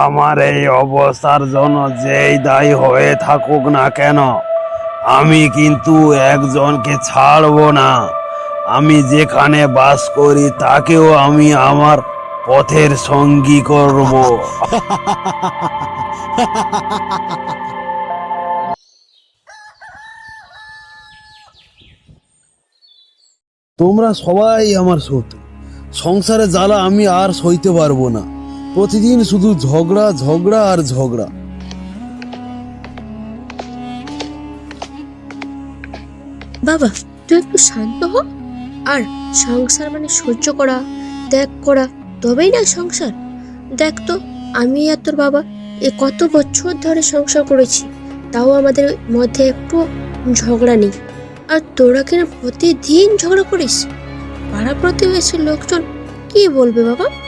আমার এই অবস্থার জন্য যেই দায়ী হয়ে থাকুক না কেন, আমি কিন্তু একজনকে ছাড়বো না। আমি যেখানে বাস করি, তাকেও আমি আমার পথের সঙ্গী করব। তোমরা সবাই আমার শত্রু। সংসারে জ্বালা আমি আর সইতে পারব না। প্রতিদিন শুধু ঝগড়া ঝগড়া আর ঝগড়া। বাবা, তুই একটু শান্ত হ। আর সংসার মানে সহ্য করা, ত্যাগ করা, তবেই না সংসার। দেখ তো, আমি আর তোর বাবা এ কত বছর ধরে সংসার করেছি, তাও আমাদের মধ্যে একটু ঝগড়া নেই। আর তোরা কিনা প্রতিদিন ঝগড়া করিস? পাড়া প্রতিবেশীর লোকজন কি বলবে বাবা?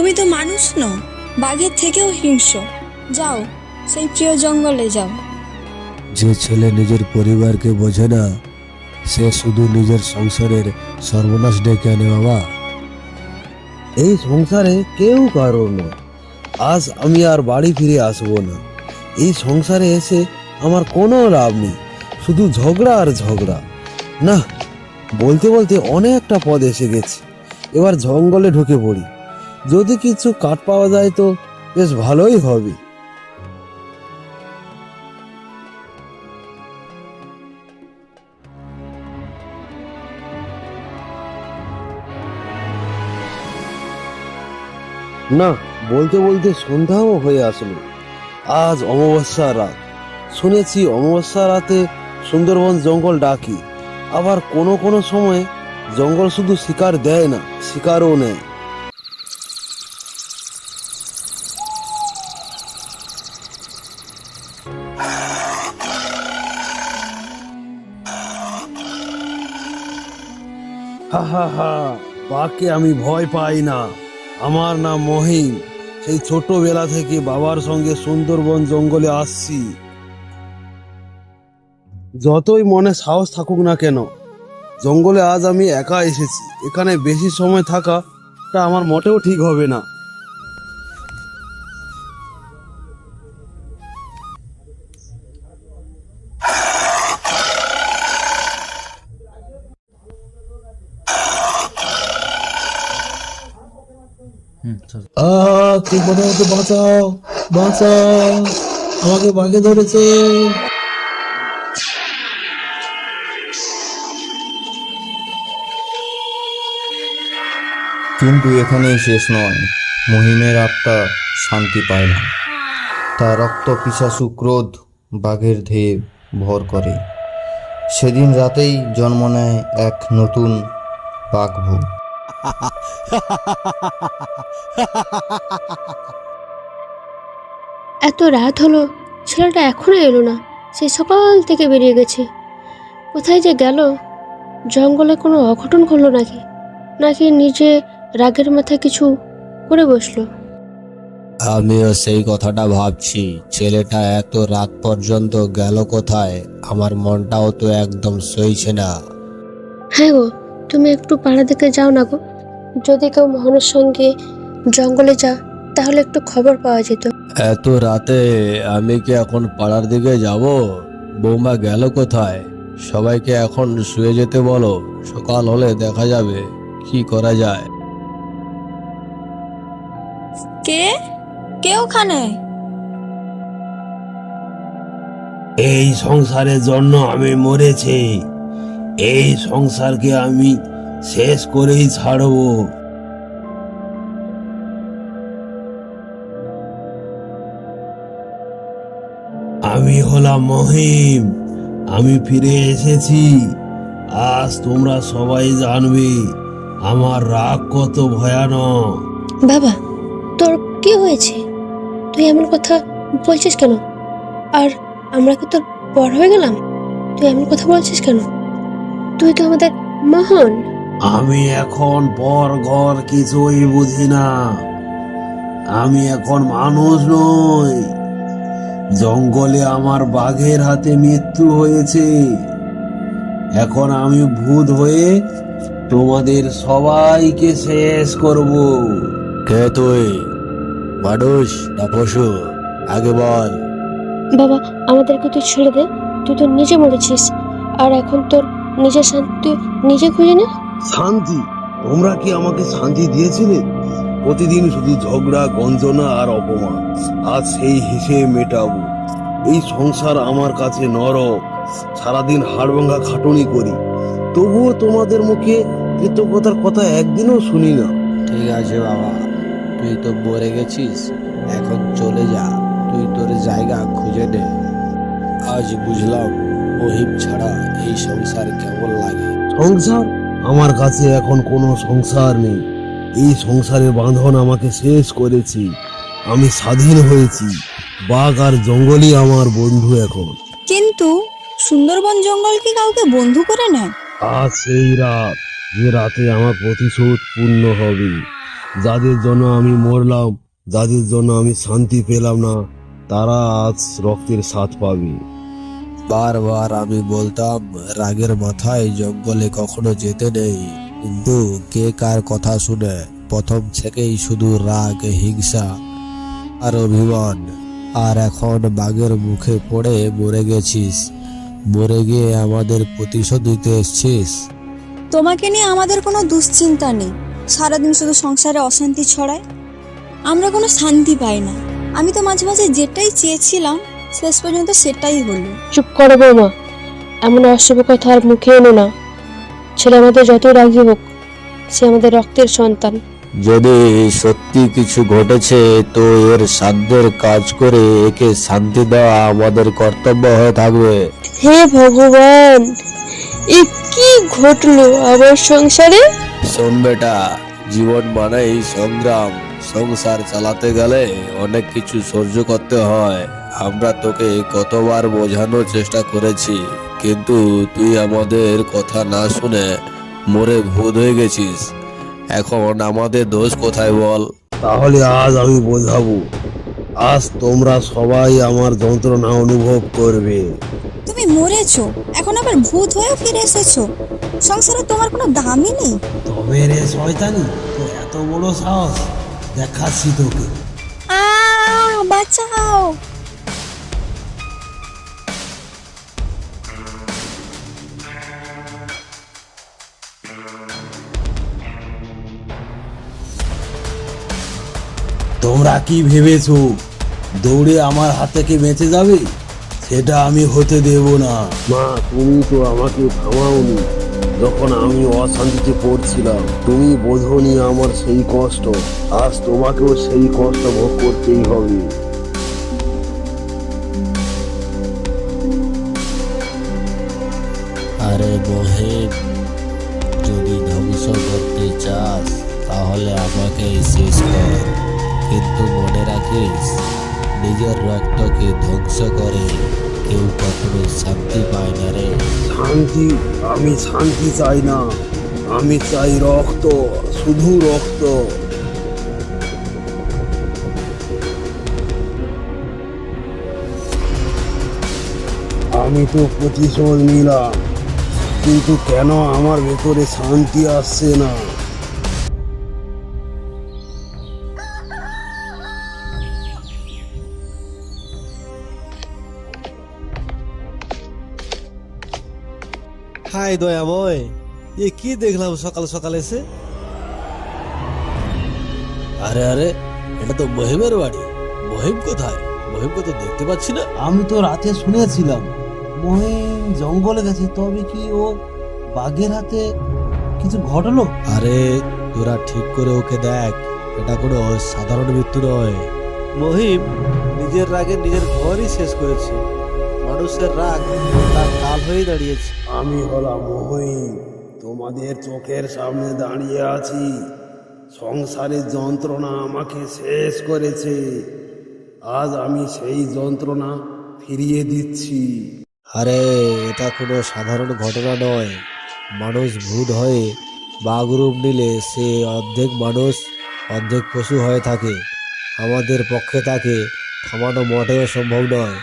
তুমি তো মানুষ নও বাঘের থেকেও হিংস্র। যাও সেই প্রিয় জঙ্গলে যাও। যে ছেলে নিজের পরিবারকে বোঝে না সে শুধু নিজের সংসারের সর্বনাশ ডেকে আনে বাবা। এই সংসারে কেউ কারও নয়। আজ আমি আর বাড়ি ফিরে আসব না। এই সংসারে এসে আমার কোনো লাভ নেই শুধু ঝগড়া আর ঝগড়া। না বলতে বলতে অনেকটা পদ এসে গেছে। এবার জঙ্গলে ঢুকে পড়ি। যদি কিছু কাঠ পাওয়া যায় তো বেশ ভালোই হবে। না, বলতে বলতে সন্ধ্যাও হয়ে আসলো। আজ অমাবস্যা রাত। শুনেছি অমাবস্যা রাতে সুন্দরবন জঙ্গল ডাকি। আবার কোনো কোনো সময় জঙ্গল শুধু শিকার দেয় না, শিকারও নেয়। হা হা হা বাঘকে আমি ভয় পাই না। আমার নাম মহিম। সেই ছোটবেলা থেকে বাবার সঙ্গে সুন্দরবন জঙ্গলে আসছি। যতই মনে সাহস থাকুক না কেন, জঙ্গলে আজ আমি একা এসেছি। এখানে বেশি সময় থাকাটা আমার মোটেও ঠিক হবে না। আহ কি মনে হতো বাঁচাও বাঁচাও, আমাকে বাঘে ধরেছে। কিন্তু এখানেই শেষ নয়, মহিমের আত্মা শান্তি পায় না। তার রক্ত পিছাসু ক্রোধ বাঘের ধেয়ে ভর করে। সেদিন রাতেই জন্ম নেয় এক নতুন বাঘভূত। এত রাত হলো ছেলেটা এখনও এলো না। সে সকাল থেকে বেরিয়ে গেছে। কোথায় যে গেল? জঙ্গলে কোনো অঘটন ঘটলো নাকি? নাকি নিজে রাগের মাথায় কিছু করে বসল? আমিও সেই কথাটা ভাবছি ছেলেটা এত রাত পর্যন্ত গেল কোথায়? আমার মনটাও তো একদম সইছে না। হ্যাঁ গো তুমি একটু পাড়া দিকে যাও না গো। যদি কেউ মোহনের সঙ্গে জঙ্গলে যা তাহলে একটু খবর পাওয়া যেত। এত রাতে আমি কি এখন পাড়ার দিকে যাব? বৌমা গেল কোথায়? সবাইকে এখন শুয়ে যেতে বলো সকাল হলে দেখা যাবে কি করা যায়। কে? কে ওখানে? এই সংসারের জন্য আমি মরেছি। এই সংসারকে আমি শেষ করেই ছাড়বো। আমি হলাম মহিম, আমি ফিরে এসেছি। আজ তোমরা সবাই জানবে, আমার রাগ কত ভয়ানক। বাবা, তোর কি হয়েছে? তুই এমন কথা বলছিস কেন? আর আমরা কি তোর বড় হয়ে গেলাম? তুই এমন কথা বলছিস কেন? তুই তো আমাদের মোহন। আমি এখন পর ঘর কিছুই বুঝি না। আমি এখন মানুষ নই। জঙ্গলে আমার বাঘের হাতে মৃত্যু হয়েছে। এখন আমি ভূত হয়ে তোমাদের সবাইকে শেষ করব। কে তুই? মানুষ না পশু? আগে বল। বাবা আমাদেরকে তুই ছেড়ে দে। তুই তো নিজে মরেছিস। আর এখন তোর নিজের শান্তি নিজে খুঁজে নে। শান্তি? তোমরা কি আমাকে শান্তি দিয়েছিলে? প্রতিদিন শুধু ঝগড়া গঞ্জনা আর অপমান। আজ সেই হিসেবে মেটাবো। এই সংসার আমার কাছে নরক। সারাদিন হাড়ভাঙ্গা খাটুনি করি। তবুও তোমাদের মুখে কৃতজ্ঞতার কথা একদিনও শুনি না। ঠিক আছে বাবা। তুই তো মরে গেছিস। এখন চলে যা। তুই তোর জায়গা খুঁজে নে। আজ বুঝলাম মহিম ছাড়া এই সংসার কেমন লাগে? সংসার? আমার কাছে এখন কোনো সংসার নেই। এই সংসারের বাঁধন আমাকে শেষ করেছি। আমি স্বাধীন হয়েছি। বাঘ আর জঙ্গলই আমার বন্ধু এখন। কিন্তু সুন্দরবন জঙ্গল কি কাউকে বন্ধু করে নেয়? আজ সেই রাত যে রাতে আমার প্রতিশোধ পূর্ণ হবে। যাদের জন্য আমি মরলাম যাদের জন্য আমি শান্তি পেলাম না তারা আজ রক্তের স্বাদ পাবে। বারবার আমি বলতাম, রাগের মাথায় জঙ্গলে কখনো যেতে নেই। কিন্তু কে কার কথা শুনে প্রথম থেকেই শুধু রাগ, হিংসা আর অভিমান। আর এখন বাঘের মুখে পড়ে মরে গেছিস। মরে গিয়ে আমাদের প্রতিশোধ দিতে এসছিস। তোমাকে নিয়ে আমাদের কোনো দুশ্চিন্তা নেই। সারাদিন শুধু সংসারে অশান্তি ছড়ায়। আমরা কোনো শান্তি পাই না। আমি তো মাঝে মাঝে যেটাই চেয়েছিলাম শেষ পর্যন্ত সেটাই হলো। চুপ করো বৌমা এমন অশুভ কথা আর মুখে এনো না। ছেলে আমাদের যত রাগি হোক সে আমাদের রক্তের সন্তান। যদি সত্যি কিছু ঘটেছে তো এর সাধ্যের কাজ করে একে শান্তি দেওয়া আমাদের কর্তব্য হয়ে থাকবে। হে ভগবান এ কি ঘটলো আমার সংসারে? শোন বেটা জীবন মানেই সংগ্রাম। সংসার চালাতে গেলে অনেক কিছু সহ্য করতে হয়। আমরা তোকে কতবার বোঝানোর চেষ্টা করেছি কিন্তু তুই আমাদের কথা না শুনে মরে ভূত হয়ে গেছিস। এখন আমাদের দোষ কোথায় বল? তাহলে আজ আমি বোঝাবো। আজ তোমরা সবাই আমার যন্ত্রণা অনুভব করবে। তুমি মরেছো এখন আবার ভূত হয়ে ফিরে এসেছ। সংসারে তোমার কোনো দামই নেই। তবে রে শয়তানি তো এত বড় সাহস দেখাচ্ছি তোকে। আহ বাঁচাও। তোমরা কি ভেবেছো? দৌড়ে আমার হাত থেকে বেঁচে যাবে? সেটা আমি হতে দেব না। মা তুমি তো আমাকে থামাওনি। যখন আমি অশান্তিতে পড়ছিলাম তুমি বোঝনি আমার সেই কষ্ট। আজ তোমাকেও সেই কষ্ট ভোগ করতেই হবে। আরে মহিম যদি ধ্বংস করতে চাস তাহলে আমাকে শেষ কর। কিন্তু মনে রাখিস, নিজের রক্তকে ধ্বংস করে কেউ কখনো শান্তি পায় না রে। শান্তি? আমি শান্তি চাই না। আমি চাই রক্ত, শুধু রক্ত। আমি তো প্রতিশোধ নিলাম, কিন্তু কেন আমার ভেতরে শান্তি আসছে না? হাই দয়াময় এ কি দেখলাম সকাল সকাল এসে? আরে আরে এটা তো মহিমের বাড়ি। মহিম কোথায়? মহিমকে তো দেখতে পাচ্ছি না। আমি তো রাতে শুনেছিলাম মহিম জঙ্গলে গেছে তবে কি ও বাঘের হাতে কিছু ঘটলো? আরে তোরা ঠিক করে ওকে দেখ এটা কোনো সাধারণ মৃত্যু নয়। মহিম নিজের রাগে নিজের ঘরই শেষ করেছে। মানুষের রাগ তার কাল হয়ে দাঁড়িয়েছে। আমি হলাম মহিম তোমাদের চোখের সামনে দাঁড়িয়ে আছি। সংসারের যন্ত্রণা আমাকে শেষ করেছে। আজ আমি সেই যন্ত্রণা ফিরিয়ে দিচ্ছি। আরে এটা কোনো সাধারণ ঘটনা নয়। মানুষ ভূত হয়ে বাঘ রূপ নিলে সে অর্ধেক মানুষ অর্ধেক পশু হয়ে থাকে। আমাদের পক্ষে তাকে থামানো মোটেও সম্ভব নয়।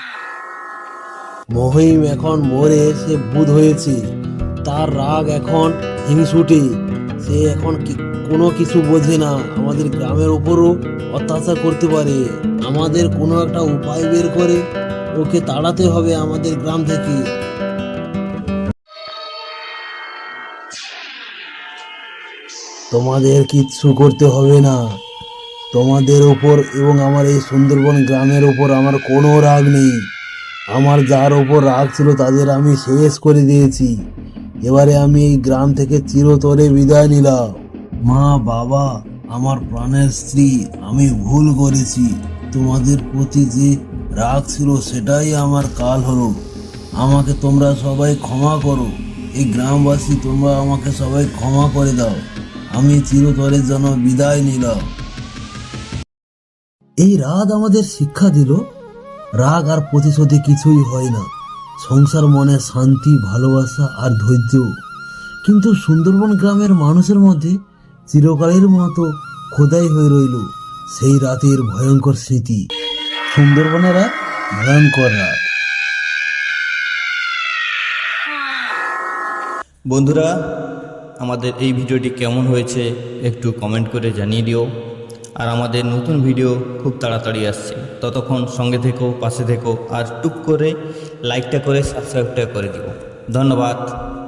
মহিম এখন মরে সে বুধ হয়েছে। তার রাগ এখন হিংসুটে। সে এখন কোনো কিছু বোঝে না। আমাদের গ্রামের ওপরও অত্যাচার করতে পারে। আমাদের কোনো একটা উপায় বের করে ওকে তাড়াতে হবে আমাদের গ্রাম থেকে। তোমাদের কিচ্ছু করতে হবে না। তোমাদের ওপর এবং আমার এই সুন্দরবন গ্রামের ওপর আমার কোনো রাগ নেই। আমার যার ওপর রাগ ছিল তাদের আমি শেষ করে দিয়েছি। এবারে আমি এই গ্রাম থেকে চিরতরে বিদায় নিলাম। মা, বাবা, আমার প্রাণের স্ত্রী, আমি ভুল করেছি। তোমাদের প্রতি যে রাগ ছিল সেটাই আমার কাল হলো। আমাকে তোমরা সবাই ক্ষমা করো। এই গ্রামবাসী, তোমরা আমাকে সবাই ক্ষমা করে দাও। আমি চিরতরের জন্য বিদায় নিলাম। এই রাত আমাদের শিক্ষা দিল। রাগ আর প্রতিশোধে কিছুই হয় না। সংসার মনে শান্তি, ভালোবাসা আর ধৈর্য। কিন্তু সুন্দরবন গ্রামের মানুষের মধ্যে চিরকালের মতো খোদাই হয়ে রইল সেই রাতের ভয়ঙ্কর স্মৃতি। সুন্দরবনের এক ভয়ঙ্কর রাত। বন্ধুরা, আমাদের এই ভিডিওটি কেমন হয়েছে একটু কমেন্ট করে জানিয়ে দিও। আর আমাদের নতুন ভিডিও খুব তাড়াতাড়ি আসছে। ততক্ষণ সঙ্গে থেকো, পাশে থেকো, আর টুক করে লাইকটা করে সাবস্ক্রাইবটা করে দিব ধন্যবাদ।